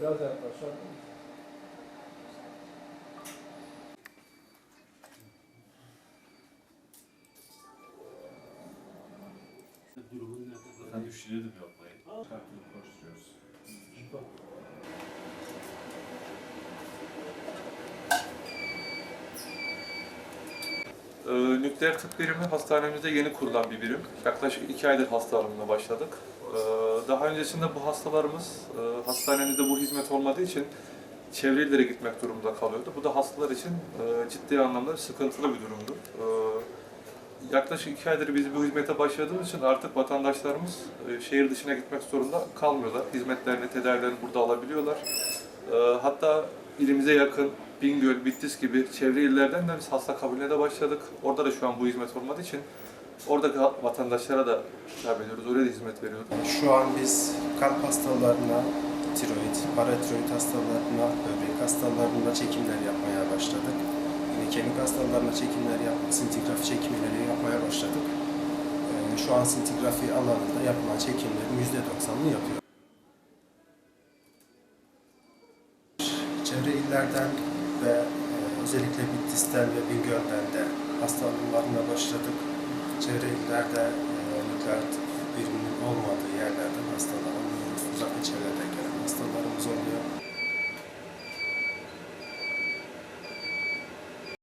Biraz yaklaşalım. Durumun ne? Zaten düşünüyordum yapmayı. Ee, nükleer tıp birimi hastanemizde yeni kurulan bir birim. Yaklaşık iki aydır hasta alımına başladık. Ee, daha öncesinde bu hastalarımız e, hastanemizde bu hizmet olmadığı için çevre illere gitmek durumunda kalıyordu. Bu da hastalar için e, ciddi anlamda sıkıntılı bir durumdu. Ee, yaklaşık iki aydır biz bu hizmete başladığımız için artık vatandaşlarımız e, şehir dışına gitmek zorunda kalmıyorlar. Hizmetlerini, tedavilerini burada alabiliyorlar. Ee, hatta ilimize yakın Bingöl, Bitlis gibi çevre illerden de biz hasta kabulüne de başladık. Orada da şu an bu hizmet olmadığı için oradaki vatandaşlara da hitap ediyoruz. Oraya da hizmet veriyoruz. Şu an biz kalp hastalarına, tiroid, paratiroid hastalarına, böbrek hastalarına çekimler yapmaya başladık. Yine kemik hastalarına çekimler yap, sintigrafi çekimleri yapmaya başladık. Ee, Şu an sintigrafi alanında yapılan çekimlerin %90'ını yapıyor. Çevre illerden ve e, özellikle Bitlis'ten ve Bingöl'den de hasta alımlarına başladık. Çevre illerde e, nükleer tıp biriminin olmadığı